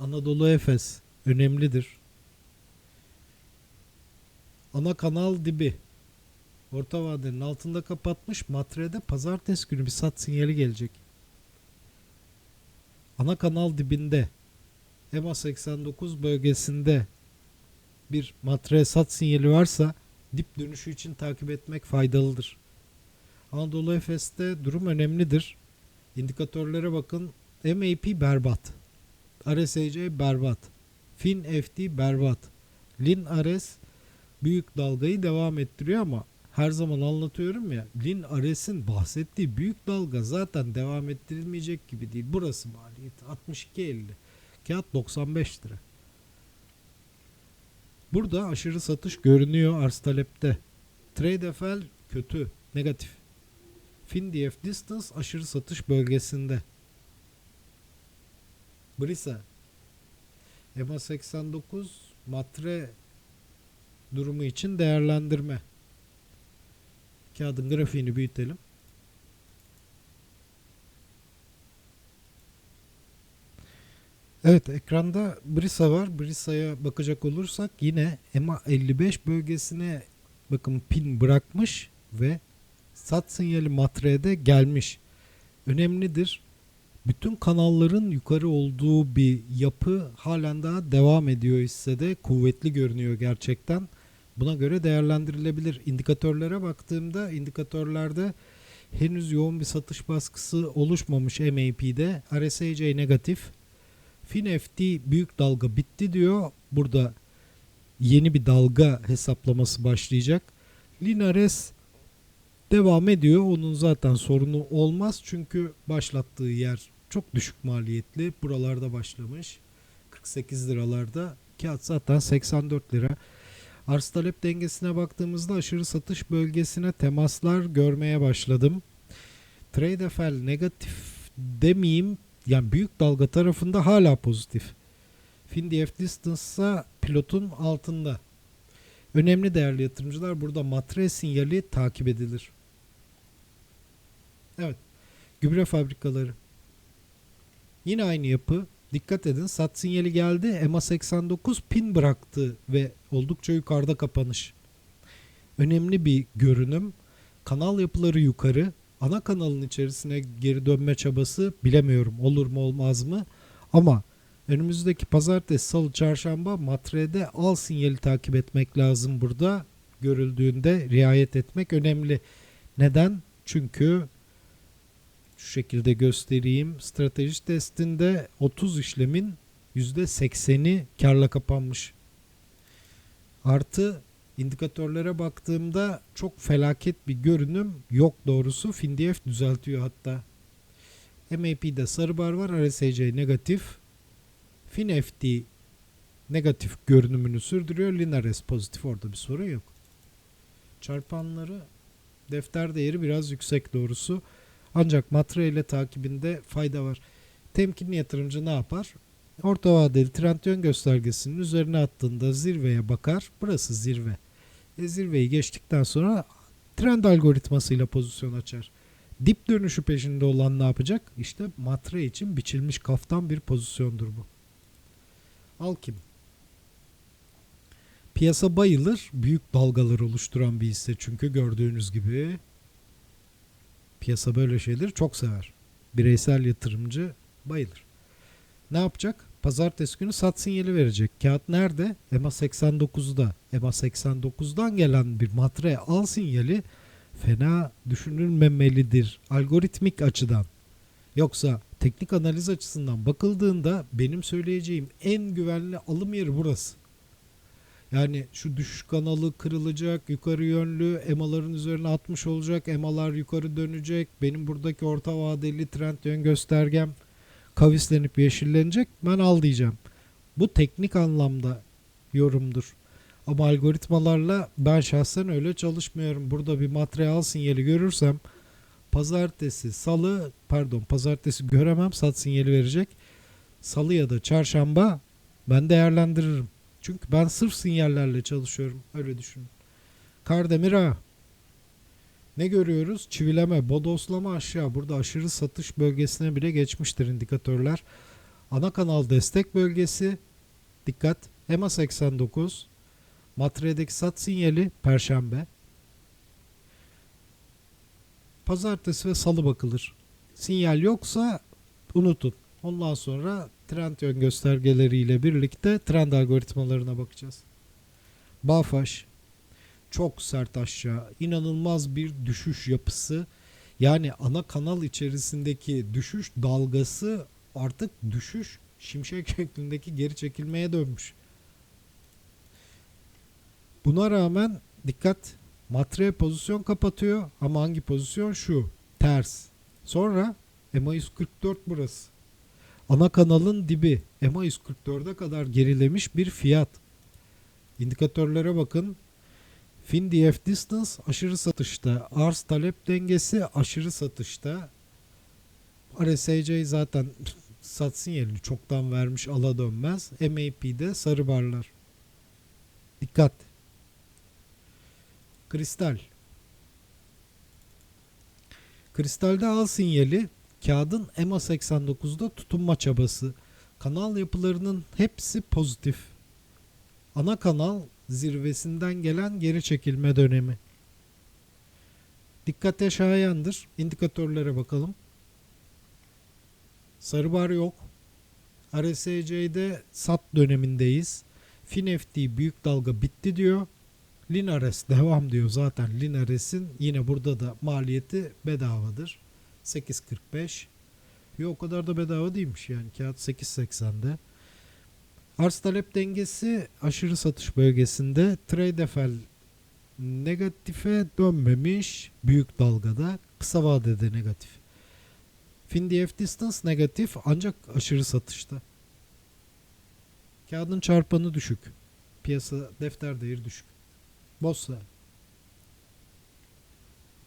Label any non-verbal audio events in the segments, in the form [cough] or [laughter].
Anadolu Efes önemlidir. Ana kanal dibi. Orta vadenin altında kapatmış. Matre'de pazartesi günü bir sat sinyali gelecek. Ana kanal dibinde EMA 89 bölgesinde bir matre sat sinyali varsa dip dönüşü için takip etmek faydalıdır. Anadolu Efes'te durum önemlidir. İndikatörlere bakın. MAP berbat. RSIC berbat. Fin FT berbat. Lin RS büyük dalgayı devam ettiriyor ama her zaman anlatıyorum ya Lin RS'in bahsettiği büyük dalga zaten devam ettirilmeyecek gibi değil. Burası maliyeti 62.50. Kağıt 95 lira. Burada aşırı satış görünüyor arz talepte. Trade FL kötü, negatif. FinDF Distance aşırı satış bölgesinde. Brisa EMA 89 matre durumu için değerlendirme. Kağıdın grafiğini büyütelim. Evet ekranda Brisa var. Brisa'ya bakacak olursak yine EMA 55 bölgesine bakın pin bırakmış ve sat sinyali matrede gelmiş. Önemlidir. Bütün kanalların yukarı olduğu bir yapı halen daha devam ediyor hissede. Kuvvetli görünüyor gerçekten. Buna göre değerlendirilebilir. İndikatörlere baktığımda indikatörlerde henüz yoğun bir satış baskısı oluşmamış MAP'de. RSIC negatif. FinFT büyük dalga bitti diyor. Burada yeni bir dalga hesaplaması başlayacak. Linares devam ediyor. Onun zaten sorunu olmaz. Çünkü başlattığı yer çok düşük maliyetli. Buralarda başlamış. 48 liralarda. Kağıt zaten 84 lira. Arz talep dengesine baktığımızda aşırı satış bölgesine temaslar görmeye başladım. Trade FL negatif demeyeyim. Yani büyük dalga tarafında hala pozitif. FinDF Distance pilotun altında. Önemli değerli yatırımcılar burada matre sinyali takip edilir. Evet. Gübre fabrikaları. Yine aynı yapı. Dikkat edin sat sinyali geldi. EMA 89 pin bıraktı ve oldukça yukarıda kapanış. Önemli bir görünüm. Kanal yapıları yukarı. Ana kanalın içerisine geri dönme çabası bilemiyorum olur mu olmaz mı. Ama önümüzdeki pazartesi, salı, çarşamba matrede al sinyali takip etmek lazım burada. Görüldüğünde riayet etmek önemli. Neden? Çünkü şu şekilde göstereyim. Strateji testinde 30 işlemin %80'i karla kapanmış. Artı indikatörlere baktığımda çok felaket bir görünüm yok doğrusu. FinDF düzeltiyor hatta. MAP'de sarı bar var. RSIC negatif. FinFT negatif görünümünü sürdürüyor. Linares pozitif orada bir sorun yok. Çarpanları defter değeri biraz yüksek doğrusu. Ancak matre ile takibinde fayda var. Temkinli yatırımcı ne yapar? Orta vadeli trend yön göstergesinin üzerine attığında zirveye bakar. Burası zirve. E zirveyi geçtikten sonra trend algoritmasıyla pozisyon açar. Dip dönüşü peşinde olan ne yapacak? İşte matre için biçilmiş kaftan bir pozisyondur bu. Alkim. Piyasa bayılır. Büyük dalgalar oluşturan bir hisse çünkü gördüğünüz gibi Piyasa böyle şeyleri çok sever. Bireysel yatırımcı bayılır. Ne yapacak? Pazartesi günü sat sinyali verecek. Kağıt nerede? EMA 89'da. EMA 89'dan gelen bir matre al sinyali fena düşünülmemelidir. Algoritmik açıdan. Yoksa teknik analiz açısından bakıldığında benim söyleyeceğim en güvenli alım yeri burası. Yani şu düşüş kanalı kırılacak, yukarı yönlü emaların üzerine atmış olacak, emalar yukarı dönecek. Benim buradaki orta vadeli trend yön göstergem kavislenip yeşillenecek. Ben al diyeceğim. Bu teknik anlamda yorumdur. Ama algoritmalarla ben şahsen öyle çalışmıyorum. Burada bir materyal sinyali görürsem pazartesi, salı, pardon pazartesi göremem sat sinyali verecek. Salı ya da çarşamba ben değerlendiririm. Çünkü ben sırf sinyallerle çalışıyorum. Öyle düşünün. Kardemir A. Ne görüyoruz? Çivileme, bodoslama aşağı. Burada aşırı satış bölgesine bile geçmiştir indikatörler. Ana kanal destek bölgesi. Dikkat. EMA 89. Matre'deki sat sinyali Perşembe. Pazartesi ve salı bakılır. Sinyal yoksa unutun. Ondan sonra trend yön göstergeleriyle birlikte trend algoritmalarına bakacağız. Bafaş çok sert aşağı, inanılmaz bir düşüş yapısı. Yani ana kanal içerisindeki düşüş dalgası artık düşüş şimşek [laughs] şeklindeki geri çekilmeye dönmüş. Buna rağmen dikkat matre pozisyon kapatıyor ama hangi pozisyon şu ters. Sonra EMA 144 burası. Ana kanalın dibi EMA 144'e kadar gerilemiş bir fiyat. İndikatörlere bakın. Fin DF distance aşırı satışta. Arz talep dengesi aşırı satışta. RSIC zaten sat sinyalini çoktan vermiş ala dönmez. MAP'de sarı barlar. Dikkat. Kristal. Kristalde al sinyali kağıdın EMA 89'da tutunma çabası. Kanal yapılarının hepsi pozitif. Ana kanal zirvesinden gelen geri çekilme dönemi. Dikkate şayandır. İndikatörlere bakalım. Sarı bar yok. RSI'de sat dönemindeyiz. FinFT büyük dalga bitti diyor. Linares devam diyor zaten. Linares'in yine burada da maliyeti bedavadır. 8.45. Yok o kadar da bedava değilmiş yani kağıt 8.80'de. Arz talep dengesi aşırı satış bölgesinde Tradefel negatife dönmemiş büyük dalgada kısa vadede negatif. FinDF distance negatif ancak aşırı satışta. Kağıdın çarpanı düşük. Piyasa defter değeri düşük. Bossa.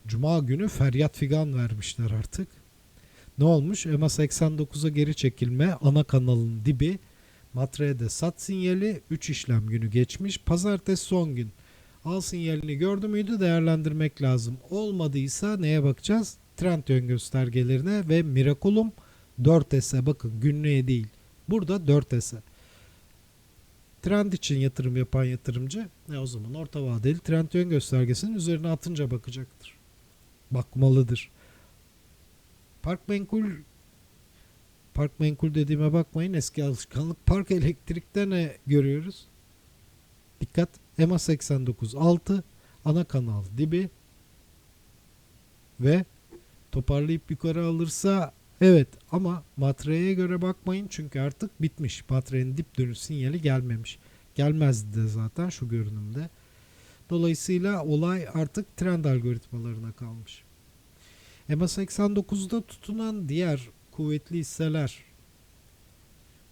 Cuma günü feryat figan vermişler artık. Ne olmuş? EMA 89'a geri çekilme ana kanalın dibi Matre'de sat sinyali 3 işlem günü geçmiş. Pazartesi son gün. Al sinyalini gördü müydü değerlendirmek lazım. Olmadıysa neye bakacağız? Trend yön göstergelerine ve Miraculum 4S'e bakın günlüğe değil. Burada 4S'e. Trend için yatırım yapan yatırımcı ne o zaman orta vadeli trend yön göstergesinin üzerine atınca bakacaktır. Bakmalıdır. Park Menkul Park Menkul dediğime bakmayın eski alışkanlık. Park Elektrik'te ne görüyoruz? Dikkat. EMA 89 6 ana kanal dibi ve toparlayıp yukarı alırsa evet ama matreye göre bakmayın çünkü artık bitmiş. Matrenin dip dönüş sinyali gelmemiş. Gelmezdi de zaten şu görünümde. Dolayısıyla olay artık trend algoritmalarına kalmış. EMA 89'da tutunan diğer kuvvetli hisseler.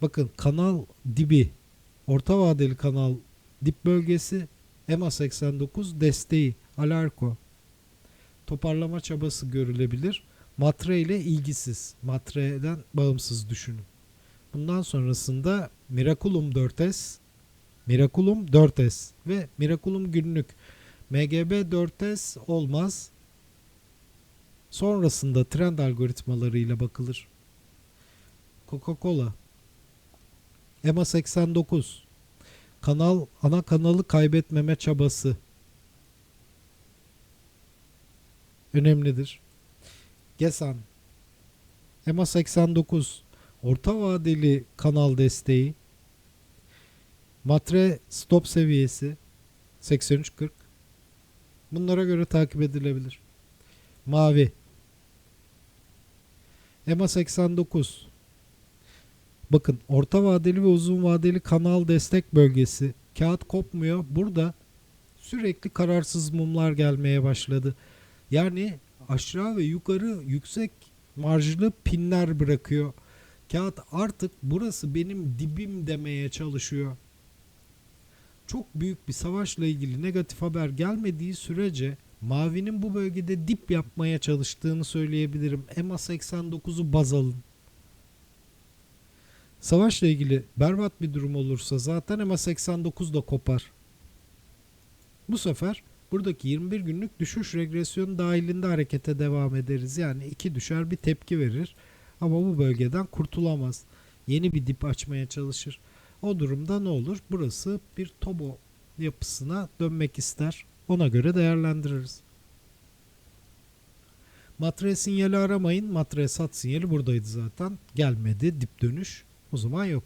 Bakın kanal dibi, orta vadeli kanal dip bölgesi, EMA 89 desteği, Alarko. Toparlama çabası görülebilir. Matre ile ilgisiz. Matre'den bağımsız düşünün. Bundan sonrasında Miraculum 4S, Miraculum 4S ve Miraculum günlük. MGB 4S olmaz. Sonrasında trend algoritmalarıyla bakılır. Coca-Cola EMA 89 Kanal ana kanalı kaybetmeme çabası önemlidir. Gesan EMA 89 orta vadeli kanal desteği Matre stop seviyesi 83.40 Bunlara göre takip edilebilir. Mavi EMA 89 Bakın orta vadeli ve uzun vadeli kanal destek bölgesi. Kağıt kopmuyor. Burada sürekli kararsız mumlar gelmeye başladı. Yani aşağı ve yukarı yüksek marjlı pinler bırakıyor. Kağıt artık burası benim dibim demeye çalışıyor. Çok büyük bir savaşla ilgili negatif haber gelmediği sürece Mavi'nin bu bölgede dip yapmaya çalıştığını söyleyebilirim. EMA 89'u baz alın. Savaşla ilgili berbat bir durum olursa zaten EMA 89 da kopar. Bu sefer buradaki 21 günlük düşüş regresyonu dahilinde harekete devam ederiz. Yani iki düşer bir tepki verir ama bu bölgeden kurtulamaz. yeni bir dip açmaya çalışır. O durumda ne olur? Burası bir tobo yapısına dönmek ister. Ona göre değerlendiririz. Matre sinyali aramayın. Matre sat sinyali buradaydı zaten. Gelmedi. Dip dönüş. O zaman yok.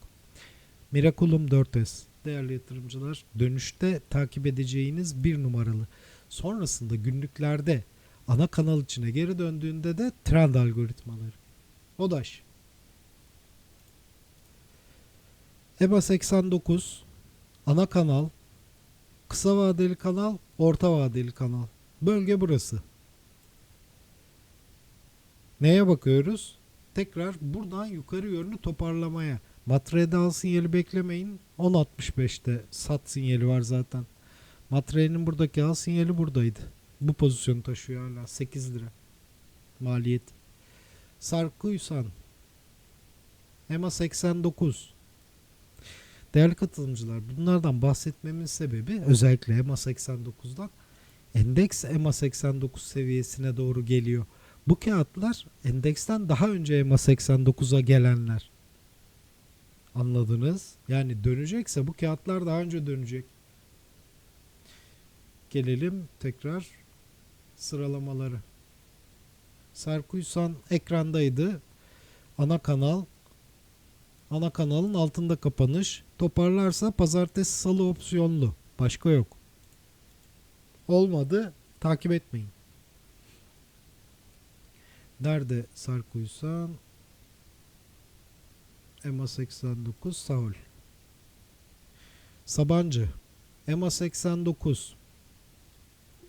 Miraculum 4S. Değerli yatırımcılar dönüşte takip edeceğiniz bir numaralı. Sonrasında günlüklerde ana kanal içine geri döndüğünde de trend algoritmaları. ODAŞ. EBA 89 ana kanal kısa vadeli kanal orta vadeli kanal. Bölge burası. Neye bakıyoruz? Tekrar buradan yukarı yönlü toparlamaya. Matrede al sinyali beklemeyin. 10.65'te sat sinyali var zaten. Matrenin buradaki al sinyali buradaydı. Bu pozisyonu taşıyor hala. 8 lira maliyet. Sarkuysan. EMA 89 Değerli katılımcılar bunlardan bahsetmemin sebebi özellikle EMA 89'dan endeks EMA 89 seviyesine doğru geliyor. Bu kağıtlar endeksten daha önce EMA 89'a gelenler. Anladınız? Yani dönecekse bu kağıtlar daha önce dönecek. Gelelim tekrar sıralamaları. Sarkuysan ekrandaydı. Ana kanal Ana kanalın altında kapanış. Toparlarsa pazartesi salı opsiyonlu. Başka yok. Olmadı. Takip etmeyin. Nerede Sarkuysan? EMA 89 Saul. Sabancı. EMA 89.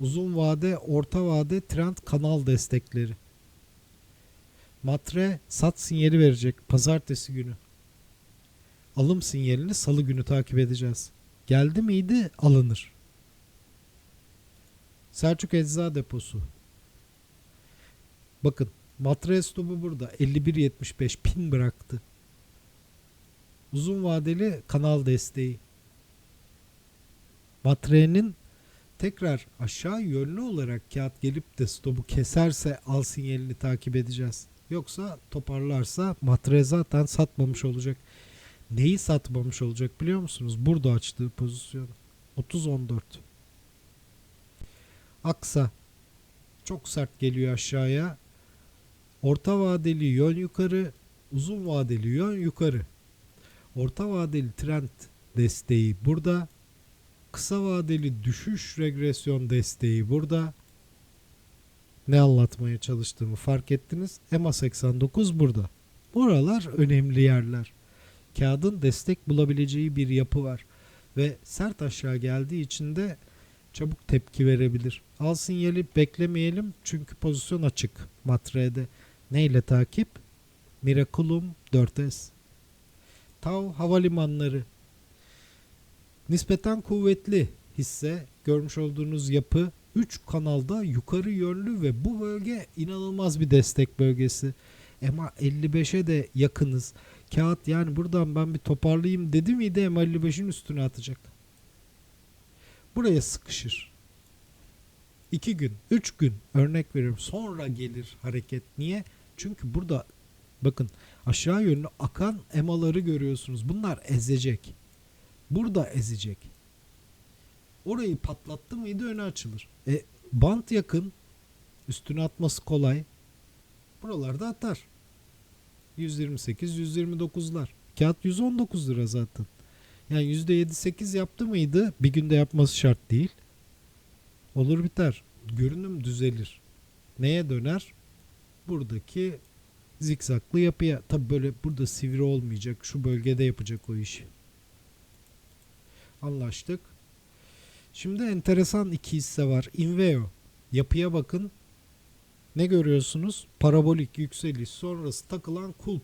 Uzun vade, orta vade trend kanal destekleri. Matre sat sinyali verecek pazartesi günü alım sinyalini salı günü takip edeceğiz. Geldi miydi alınır. Selçuk Ecza Deposu. Bakın matre stopu burada 51.75 pin bıraktı. Uzun vadeli kanal desteği. Matre'nin tekrar aşağı yönlü olarak kağıt gelip de stopu keserse al sinyalini takip edeceğiz. Yoksa toparlarsa matre zaten satmamış olacak. Neyi satmamış olacak biliyor musunuz? Burada açtığı pozisyon. 30-14. Aksa. Çok sert geliyor aşağıya. Orta vadeli yön yukarı. Uzun vadeli yön yukarı. Orta vadeli trend desteği burada. Kısa vadeli düşüş regresyon desteği burada. Ne anlatmaya çalıştığımı fark ettiniz. EMA 89 burada. Buralar önemli yerler kağıdın destek bulabileceği bir yapı var ve sert aşağı geldiği için de çabuk tepki verebilir. Al sinyali beklemeyelim çünkü pozisyon açık matrede. Neyle takip? Miraculum 4S. Tav havalimanları. Nispeten kuvvetli hisse görmüş olduğunuz yapı 3 kanalda yukarı yönlü ve bu bölge inanılmaz bir destek bölgesi. EMA 55'e de yakınız kağıt yani buradan ben bir toparlayayım dedi miydi M55'in üstüne atacak. Buraya sıkışır. 2 gün, 3 gün örnek veriyorum. Sonra gelir hareket. Niye? Çünkü burada bakın aşağı yönlü akan emaları görüyorsunuz. Bunlar ezecek. Burada ezecek. Orayı patlattı mıydı öne açılır. E, bant yakın. Üstüne atması kolay. Buralarda atar. 128, 129'lar. Kağıt 119 lira zaten. Yani %7-8 yaptı mıydı? Bir günde yapması şart değil. Olur biter. Görünüm düzelir. Neye döner? Buradaki zikzaklı yapıya. Tabi böyle burada sivri olmayacak. Şu bölgede yapacak o işi. Anlaştık. Şimdi enteresan iki hisse var. Inveo. Yapıya bakın. Ne görüyorsunuz? Parabolik yükseliş sonrası takılan kulp.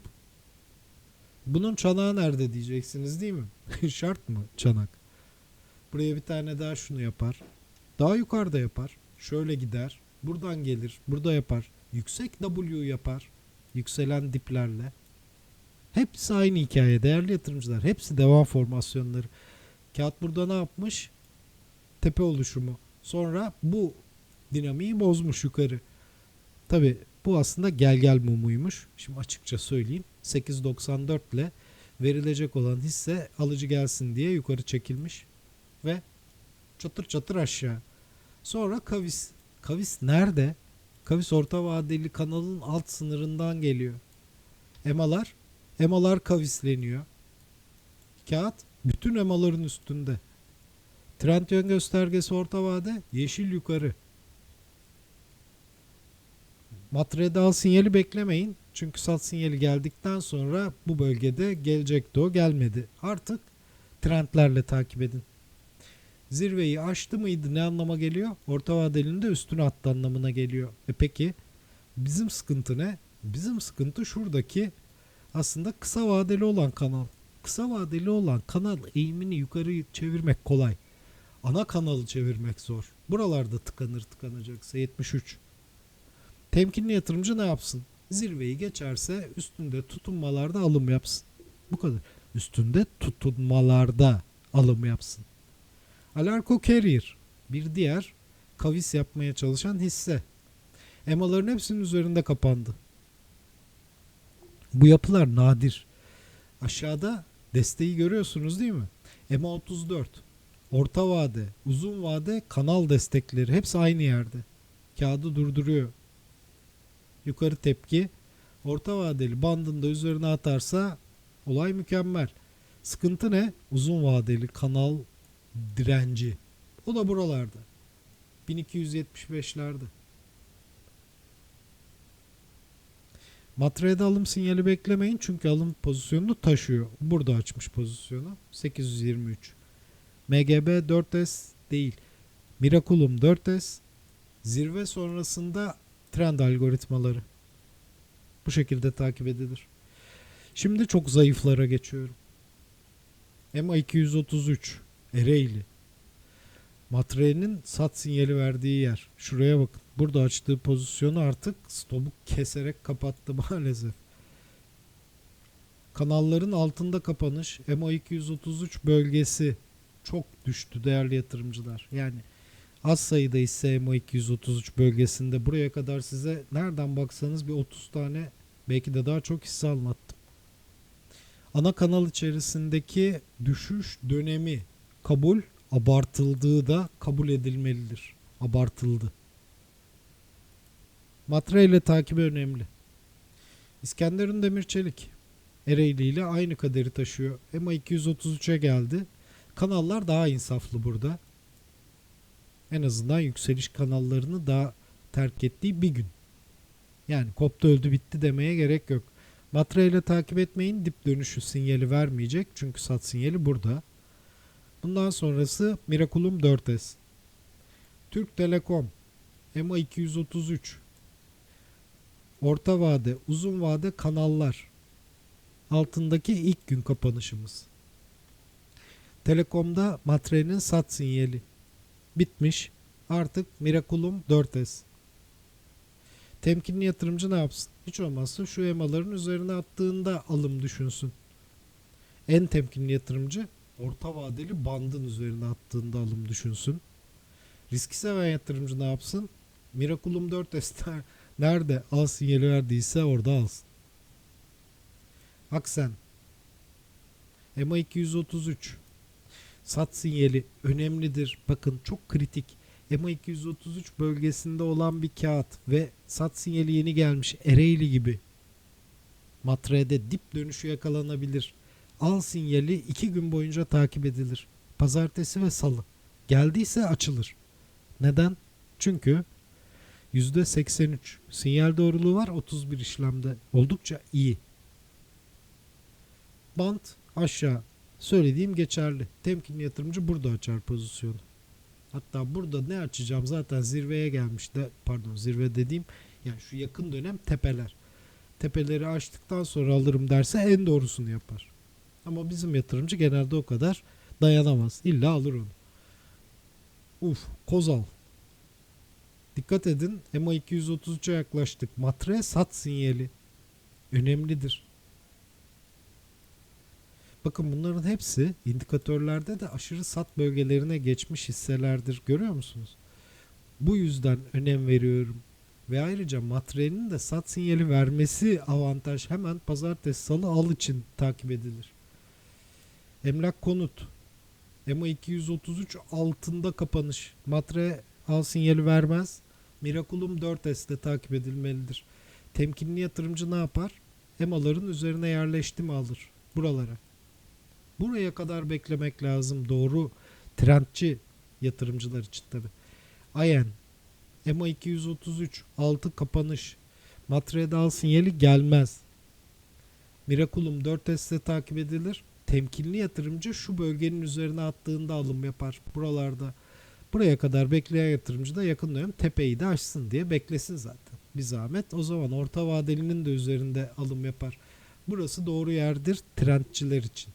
Bunun çanağı nerede diyeceksiniz değil mi? [laughs] Şart mı çanak? Buraya bir tane daha şunu yapar. Daha yukarıda yapar. Şöyle gider. Buradan gelir. Burada yapar. Yüksek W yapar. Yükselen diplerle. Hepsi aynı hikaye değerli yatırımcılar. Hepsi devam formasyonları. Kağıt burada ne yapmış? Tepe oluşumu. Sonra bu dinamiği bozmuş yukarı. Tabi bu aslında gel gel mumuymuş. Şimdi açıkça söyleyeyim. 8.94 ile verilecek olan hisse alıcı gelsin diye yukarı çekilmiş ve çatır çatır aşağı. Sonra kavis. Kavis nerede? Kavis orta vadeli kanalın alt sınırından geliyor. Emalar, emalar kavisleniyor. Kağıt bütün emaların üstünde. Trend yön göstergesi orta vade yeşil yukarı. Matrede al sinyali beklemeyin. Çünkü sat sinyali geldikten sonra bu bölgede gelecekti o gelmedi. Artık trendlerle takip edin. Zirveyi aştı mıydı ne anlama geliyor? Orta vadelinin de üstüne attı anlamına geliyor. E peki bizim sıkıntı ne? Bizim sıkıntı şuradaki aslında kısa vadeli olan kanal. Kısa vadeli olan kanal eğimini yukarı çevirmek kolay. Ana kanalı çevirmek zor. Buralarda tıkanır tıkanacaksa 73. Temkinli yatırımcı ne yapsın? Zirveyi geçerse üstünde tutunmalarda alım yapsın. Bu kadar. Üstünde tutunmalarda alım yapsın. Alarko Carrier bir diğer kavis yapmaya çalışan hisse. EMA'ların hepsinin üzerinde kapandı. Bu yapılar nadir. Aşağıda desteği görüyorsunuz değil mi? EMA 34, orta vade, uzun vade, kanal destekleri hepsi aynı yerde. Kağıdı durduruyor. Yukarı tepki orta vadeli bandında üzerine atarsa olay mükemmel. Sıkıntı ne? Uzun vadeli kanal direnci. O da buralarda. 1275'lerde. Matrede alım sinyali beklemeyin çünkü alım pozisyonunu taşıyor. Burada açmış pozisyonu. 823. MGB 4S değil. Miraculum 4S. Zirve sonrasında trend algoritmaları. Bu şekilde takip edilir. Şimdi çok zayıflara geçiyorum. EMA 233 Ereğli. Matre'nin sat sinyali verdiği yer. Şuraya bakın. Burada açtığı pozisyonu artık stopu keserek kapattı [laughs] maalesef. Kanalların altında kapanış EMA 233 bölgesi çok düştü değerli yatırımcılar. Yani az sayıda hisse EMA 233 bölgesinde buraya kadar size nereden baksanız bir 30 tane belki de daha çok hisse anlattım. Ana kanal içerisindeki düşüş dönemi kabul abartıldığı da kabul edilmelidir. Abartıldı. Matre ile takibi önemli. İskenderun Demirçelik Ereğli ile aynı kaderi taşıyor. EMA 233'e geldi. Kanallar daha insaflı burada. En azından yükseliş kanallarını daha terk ettiği bir gün. Yani koptu öldü bitti demeye gerek yok. Matre ile takip etmeyin. Dip dönüşü sinyali vermeyecek. Çünkü sat sinyali burada. Bundan sonrası Miraculum 4S. Türk Telekom EMA 233 Orta vade, uzun vade kanallar. Altındaki ilk gün kapanışımız. Telekom'da Matre'nin sat sinyali. Bitmiş. Artık Miraculum 4S. Temkinli yatırımcı ne yapsın? Hiç olmazsa şu EMA'ların üzerine attığında alım düşünsün. En temkinli yatırımcı orta vadeli bandın üzerine attığında alım düşünsün. Riski seven yatırımcı ne yapsın? Miraculum 4S [laughs] nerede al sinyali verdiyse orada alsın. Aksen EMA 233 sat sinyali önemlidir. Bakın çok kritik. EMA 233 bölgesinde olan bir kağıt ve sat sinyali yeni gelmiş Ereğli gibi. Matrede dip dönüşü yakalanabilir. Al sinyali 2 gün boyunca takip edilir. Pazartesi ve salı. Geldiyse açılır. Neden? Çünkü %83 sinyal doğruluğu var 31 işlemde. Oldukça iyi. Bant aşağı. Söylediğim geçerli. Temkinli yatırımcı burada açar pozisyonu. Hatta burada ne açacağım zaten zirveye gelmiş de pardon zirve dediğim yani şu yakın dönem tepeler. Tepeleri açtıktan sonra alırım derse en doğrusunu yapar. Ama bizim yatırımcı genelde o kadar dayanamaz. İlla alır onu. Uf, Kozal. Dikkat edin. EMA 233'e yaklaştık. Matre sat sinyali. Önemlidir. Bakın bunların hepsi indikatörlerde de aşırı sat bölgelerine geçmiş hisselerdir. Görüyor musunuz? Bu yüzden önem veriyorum. Ve ayrıca matrenin de sat sinyali vermesi avantaj hemen pazartesi salı al için takip edilir. Emlak konut. EMA 233 altında kapanış. Matre al sinyali vermez. Miraculum 4S'de takip edilmelidir. Temkinli yatırımcı ne yapar? EMA'ların üzerine yerleşti mi alır? Buralara. Buraya kadar beklemek lazım. Doğru trendçi yatırımcılar için tabi. Ayen EMA 233 altı kapanış. Matre'de al sinyali gelmez. Miraculum 4S'de takip edilir. Temkinli yatırımcı şu bölgenin üzerine attığında alım yapar. Buralarda buraya kadar bekleyen yatırımcı da yakın dönem tepeyi de aşsın diye beklesin zaten. Bir zahmet. O zaman orta vadelinin de üzerinde alım yapar. Burası doğru yerdir trendçiler için.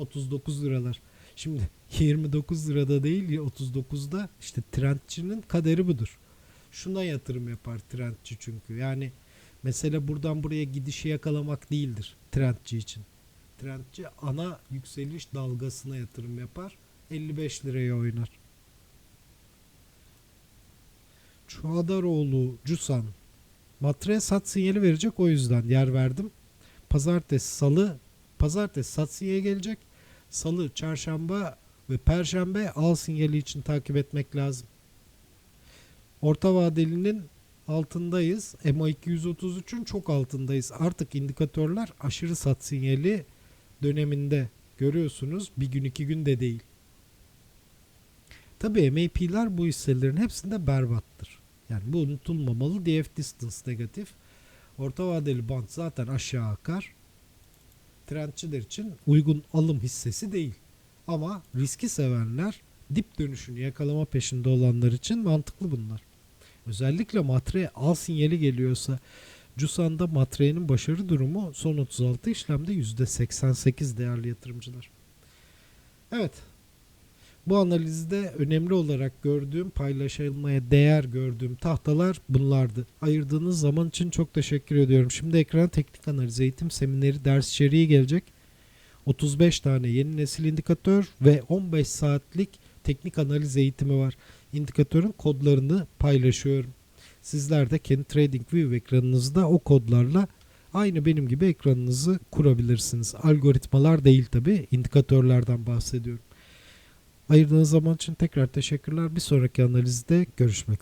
39 liralar. Şimdi [laughs] 29 lirada değil ya 39'da işte trendçinin kaderi budur. Şuna yatırım yapar trendçi çünkü. Yani mesele buradan buraya gidişi yakalamak değildir trendçi için. Trendçi ana yükseliş dalgasına yatırım yapar. 55 liraya oynar. Çuadaroğlu, Cusan. Matre sat sinyali verecek o yüzden yer verdim. Pazartesi, salı, pazartesi sat sinyali gelecek. Salı, çarşamba ve perşembe al sinyali için takip etmek lazım. Orta vadelinin altındayız. EMA 233'ün çok altındayız. Artık indikatörler aşırı sat sinyali döneminde görüyorsunuz. Bir gün iki gün de değil. Tabii MAP'ler bu hisselerin hepsinde berbattır. Yani bu unutulmamalı. DF distance negatif. Orta vadeli band zaten aşağı akar. Trendçiler için uygun alım hissesi değil. Ama riski sevenler dip dönüşünü yakalama peşinde olanlar için mantıklı bunlar. Özellikle matre al sinyali geliyorsa Cusan'da matrenin başarı durumu son 36 işlemde %88 değerli yatırımcılar. Evet. Bu analizde önemli olarak gördüğüm, paylaşılmaya değer gördüğüm tahtalar bunlardı. Ayırdığınız zaman için çok teşekkür ediyorum. Şimdi ekrana teknik analiz eğitim semineri ders içeriği gelecek. 35 tane yeni nesil indikatör ve 15 saatlik teknik analiz eğitimi var. İndikatörün kodlarını paylaşıyorum. Sizler de kendi TradingView ekranınızda o kodlarla aynı benim gibi ekranınızı kurabilirsiniz. Algoritmalar değil tabi, indikatörlerden bahsediyorum. Ayırdığınız zaman için tekrar teşekkürler. Bir sonraki analizde görüşmek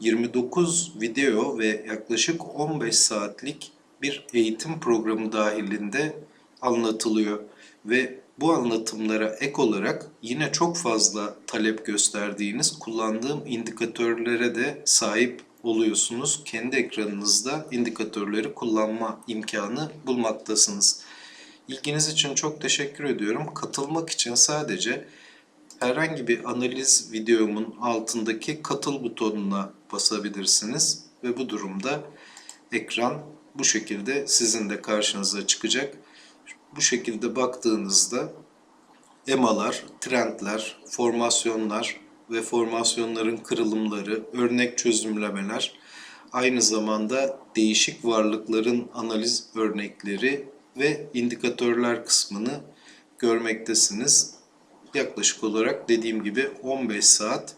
29 video ve yaklaşık 15 saatlik bir eğitim programı dahilinde anlatılıyor ve bu anlatımlara ek olarak yine çok fazla talep gösterdiğiniz kullandığım indikatörlere de sahip oluyorsunuz. Kendi ekranınızda indikatörleri kullanma imkanı bulmaktasınız. İlginiz için çok teşekkür ediyorum. Katılmak için sadece herhangi bir analiz videomun altındaki katıl butonuna basabilirsiniz ve bu durumda ekran bu şekilde sizin de karşınıza çıkacak. Bu şekilde baktığınızda emalar, trendler, formasyonlar ve formasyonların kırılımları, örnek çözümlemeler, aynı zamanda değişik varlıkların analiz örnekleri ve indikatörler kısmını görmektesiniz. Yaklaşık olarak dediğim gibi 15 saat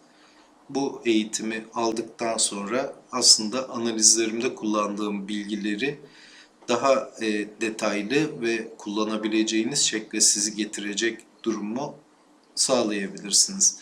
bu eğitimi aldıktan sonra aslında analizlerimde kullandığım bilgileri daha e, detaylı ve kullanabileceğiniz şekle sizi getirecek durumu sağlayabilirsiniz.